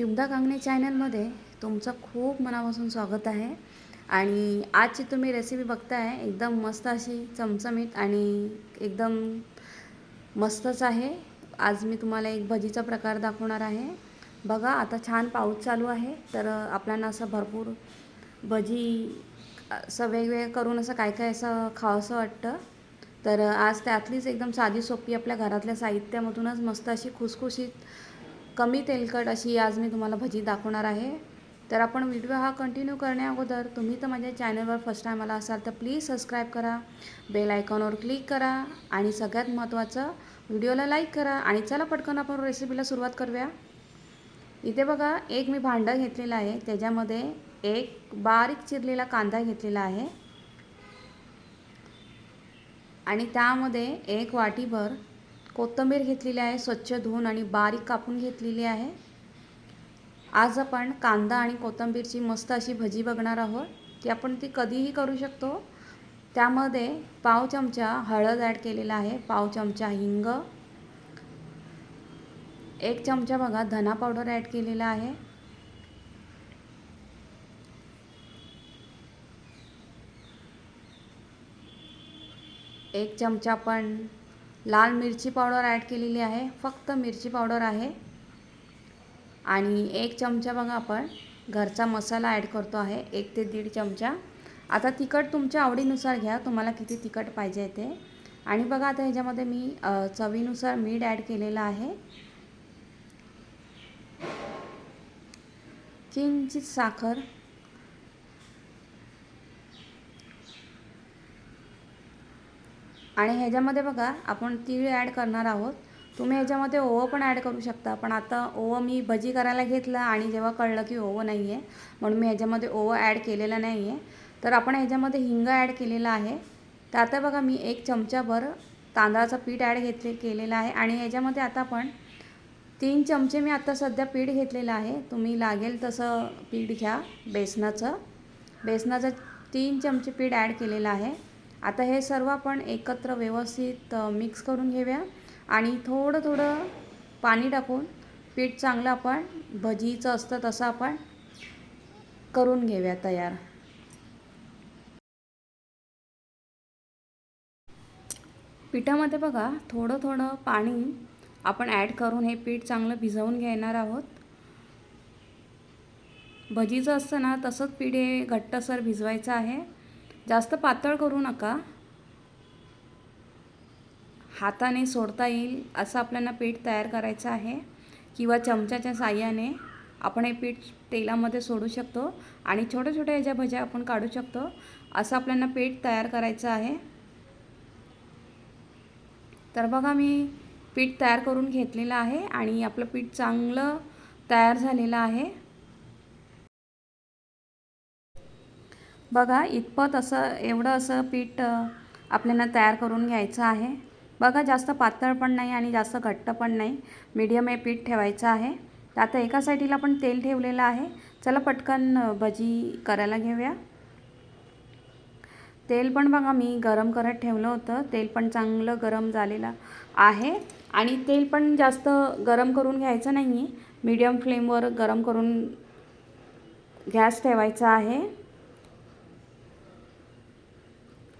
शिवदा कांगणे चॅनलमध्ये तुमचं खूप मनापासून स्वागत आहे. आणि आजची तुम्ही रेसिपी बघताय एकदम मस्त अशी चमचमीत आणि एकदम मस्तच आहे. आज मी तुम्हाला एक भजीचा प्रकार दाखवणार आहे. बघा आता छान पाऊस चालू आहे तर आपल्याला असं भरपूर भजी असं वेगवेगळं करून असं काय काय असं खावंसं वाटतं. तर आज त्यातलीच एकदम साधी सोपी आपल्या घरातल्या साहित्यामधूनच मस्त अशी खुसखुशीत कमी तेलकट अशी आज मी तुम्हाला भजी दाखवणार आहे. तर आपण व्हिडिओ हा कंटिन्यू करण्या अगोदर तुम्ही तर माझ्या चॅनलवर फर्स्ट टाईम आला असाल तर प्लीज सबस्क्राईब करा बेल आयकॉनवर क्लिक करा आणि सगळ्यात महत्त्वाचं व्हिडिओला लाईक करा आणि चला पटकन आपण रेसिपीला सुरुवात करूया. इथे बघा एक मी भांडं घेतलेलं आहे त्याच्यामध्ये एक बारीक चिरलेला कांदा घेतलेला आहे. आणि त्यामध्ये एक वाटीभर कोथिंबीर घेतलेली आहे स्वच्छ धुवून आणि बारीक कापून घेतलेली आहे. आज आपण कांदा आणि कोथिंबीरची मस्त अशी भजी बघणार आहोत. ती आपण ती कधीही करू शकतो. त्यामध्ये पाव चमचा हळद ॲड केलेला आहे पाव चमचा हिंग एक चमचा बघा धना पावडर ॲड केलेला आहे. एक चमचा पण लाल मिरची पावडर ॲड केलेली आहे. फक्त मिरची पावडर आहे. आणि एक चमचा बघा आपण घरचा मसाला ॲड करतो आहे. एक ते दीड चमचा. आता तिखट तुमच्या आवडीनुसार घ्या. तुम्हाला किती तिखट पाहिजे ते. आणि बघा आता ह्याच्यामध्ये मी चवीनुसार मीठ ॲड केलेलं आहे. किंचित साखर. आणि ह्याच्यामध्ये बघा आपण तीळ ॲड करणार आहोत. तुम्ही ह्याच्यामध्ये ओवं पण ॲड करू शकता. पण आता ओवं मी भजी करायला घेतलं आणि जेव्हा कळलं की ओवं नाही आहे म्हणून मी ह्याच्यामध्ये ओवं ॲड केलेलं नाही आहे तर आपण ह्याच्यामध्ये हिंग ॲड केलेलं आहे. तर आता बघा मी एक चमचाभर तांदळाचं पीठ ॲड घेतले केलेलं आहे. आणि ह्याच्यामध्ये आता आपण तीन चमचे मी आता सध्या पीठ घेतलेलं आहे. तुम्ही लागेल तसं पीठ घ्या बेसनाचं. बेसनाचं तीन चमचे पीठ ॲड केलेलं आहे. आता हे सर्व आपण एकत्र व्यवस्थित मिक्स करून घेऊया. आणि थोडं थोडं पाणी टाकून पीठ चांगलं आपण भजीचं असतं तसं आपण करून घेऊया तयार. पिठामध्ये बघा थोडं थोडं पाणी आपण ॲड करून हे पीठ चांगलं भिजवून घेणार आहोत. भजीचं असतं ना तसंच पीठ हे घट्टसर भिजवायचं आहे. जास्त पातळ करू नका. हाताने सोडता येईल असं आपल्याला पीठ तयार करायचं आहे. किंवा चमच्याच्या साह्याने आपण हे पीठ तेलामध्ये सोडू शकतो. आणि छोट्या छोट्या ह्याच्या भज्या आपण काढू शकतो. असं आपल्याला पीठ तयार करायचं आहे. तर बघा मी पीठ तयार करून घेतलेलं आहे आणि आपलं पीठ चांगलं तयार झालेलं आहे. बघा इतपत असं एवढं असं पीठ आपल्याला तयार करून घ्यायचं आहे. बघा जास्त पातळ पण नाही आणि जास्त घट्ट पण नाही. मीडियम हे पीठ ठेवायचं आहे. तर आता एका साईडीला पण तेल ठेवलेलं आहे. चला पटकन भजी करायला घेऊया. तेल पण बघा मी गरम करत ठेवलं होतं. तेल पण चांगलं गरम झालेलं आहे. आणि तेल पण जास्त गरम करून घ्यायचं नाही आहे मीडियम फ्लेमवर गरम करून गॅस ठेवायचा आहे.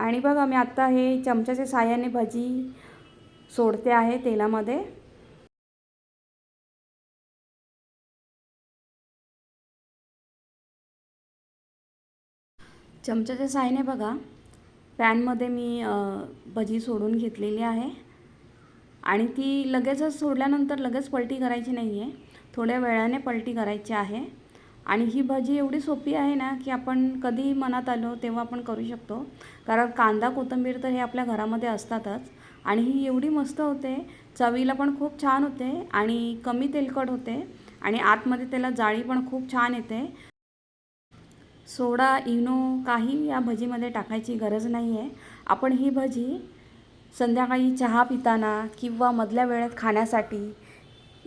आणि बघा मी आत्ता हे चमच्याच्या साह्याने भजी सोडते आहे तेलामध्ये. चमच्याच्या साह्याने बघा पॅनमध्ये मी भजी सोडून घेतलेली आहे. आणि ती लगेचच सोडल्यानंतर लगेच पलटी करायची नाही आहे थोड्या वेळाने पलटी करायची आहे. आणि ही भाजी एवढी सोपी आहे ना की आपण कधी मनात आलो तेव्हा आपण करू शकतो. कारण कांदा कोथिंबीर तर हे आपल्या घरामध्ये असतातच. आणि ही एवढी मस्त होते. चवीला पण खूप छान होते आणि कमी तेलकट होते. आणि आतमध्ये त्याला जाळी पण खूप छान येते. सोडा इनो काही या भजीमध्ये टाकायची गरज नाही आहे आपण ही भजी संध्याकाळी चहा पिताना किंवा मधल्या वेळेत खाण्यासाठी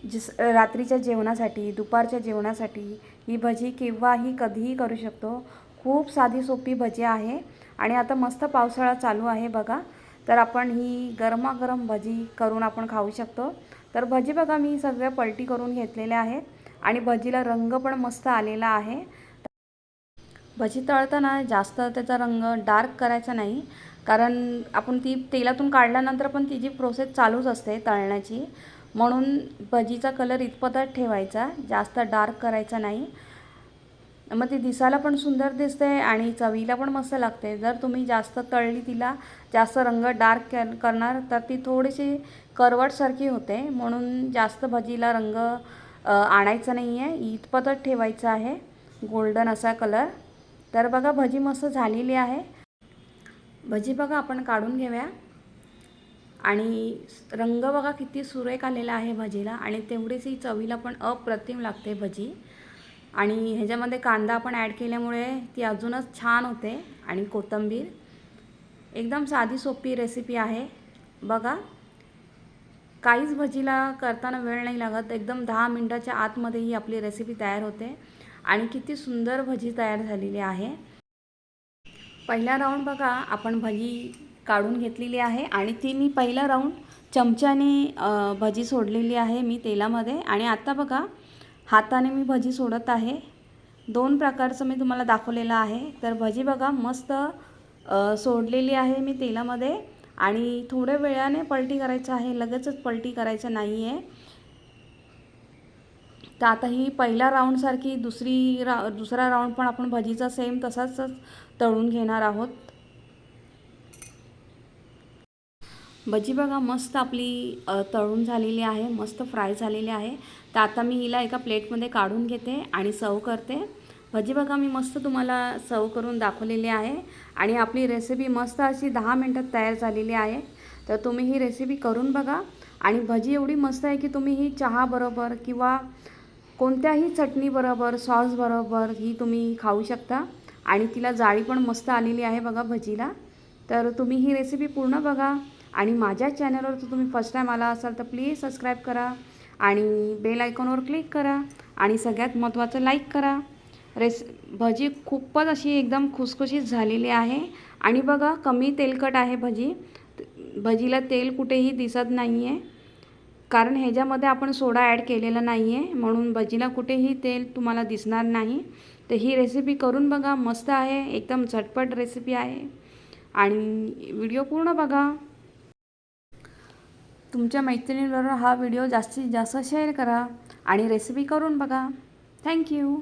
जिस रात्रीच्या जेवणासाठी दुपारच्या जेवणासाठी ही भजी केव्हाही कधीही करू शकतो. खूप साधी सोपी भजी आहे आणि आता मस्त पावसाळा चालू आहे बघा. तर आपण ही गरमागरम भजी करून आपण खाऊ शकतो. तर भजी बघा मी सगळ्या पलटी करून घेतलेल्या आहेत आणि भजीला रंग पण मस्त आलेला आहे. भजी तळताना जास्त त्याचा रंग डार्क करायचा नाही कारण आपण ती तेलातून काढल्यानंतर पण तिची प्रोसेस चालूच असते तळण्याची. म्हणून भजीचा कलर इतपतच ठेवायचा जास्त डार्क करायचा नाही. मग ती दिसायला पण सुंदर दिसते आणि चवीला पण मस्त लागते जर तुम्ही जास्त तळली तिला जास्त रंग डार्क करणार तर ती थोडीशी करवटसारखी होते. म्हणून जास्त भजीला रंग आणायचा नाही आहे इतपतच ठेवायचा आहे. गोल्डन असा कलर तर बघा भजी मस्त झालेली आहे. भजी बघा आपण काढून घेऊया. आणि रंग बघा किती सुरेख आलेला आहे भजीला. आणि तेवढीच ही चवीला पण अप्रतिम लागते भजी. आणि ह्याच्यामध्ये कांदा आपण ॲड केल्यामुळे ती अजूनच छान होते. आणि कोथिंबीर. एकदम साधी सोपी रेसिपी आहे. बघा. काहीच भजीला करताना वेळ नाही लागत. एकदम दहा मिनटाच्या आतमध्ये ही आपली रेसिपी तयार होते. आणि किती सुंदर भजी तयार झालेली आहे. पहिला राऊंड बघा. आपण भजी काढून घेतलेली आहे आणि ती मी पहिला राऊंड चमच्याने भजी सोडलेली आहे मी तेलामध्ये. आणि आता बघा हाताने मी भजी सोडत आहे. दोन प्रकारचं मी तुम्हाला दाखवलेलं आहे. तर भजी बघा मस्त सोडलेली आहे मी तेलामध्ये. आणि थोड्या वेळाने पलटी करायचं आहे. लगेचच पलटी करायचं नाही आहे तर आता ही पहिल्या राऊंडसारखी दुसरी रा दुसरा राऊंड पण आपण भजीचा सेम तसाच तळून घेणार आहोत. भजी बघा मस्त आपली तळून झालेली आहे मस्त फ्राय झालेली आहे. तर आता मी हिला एका प्लेटमध्ये काढून घेते आणि सर्व करते. भजी बघा मी मस्त तुम्हाला सर्व करून दाखवलेली आहे. आणि आपली रेसिपी मस्त अशी दहा मिनटात तयार झालेली आहे. तर तुम्ही ही रेसिपी करून बघा. आणि भजी एवढी मस्त आहे की तुम्ही ही चहाबरोबर किंवा कोणत्याही चटणीबरोबर सॉसबरोबर ही तुम्ही खाऊ शकता. आणि तिला जाळी पण मस्त आलेली आहे बघा भजीला. तर तुम्ही ही रेसिपी पूर्ण बघा. आणि माझ्या चॅनलवर जर तुम्ही फर्स्ट टाईम आला असाल तर प्लीज सबस्क्राईब करा आणि बेल आयकॉनवर क्लिक करा आणि सगळ्यात महत्त्वाचं लाईक करा. रेस भजी खूपच अशी एकदम खुसखुशीत झालेली आहे. आणि बघा कमी तेलकट आहे भजी. भजीला तेल कुठेही दिसत नाही आहे कारण ह्याच्यामध्ये आपण सोडा ॲड केलेला नाही आहे म्हणून भजीला कुठेही तेल तुम्हाला दिसणार नाही. तर ही रेसिपी करून बघा. मस्त आहे. एकदम झटपट रेसिपी आहे. आणि व्हिडिओ पूर्ण बघा. तुमच्या मैत्रिणींबरोबर हा व्हिडिओ जास्तीत जास्त शेअर करा आणि रेसिपी करून बघा. थँक्यू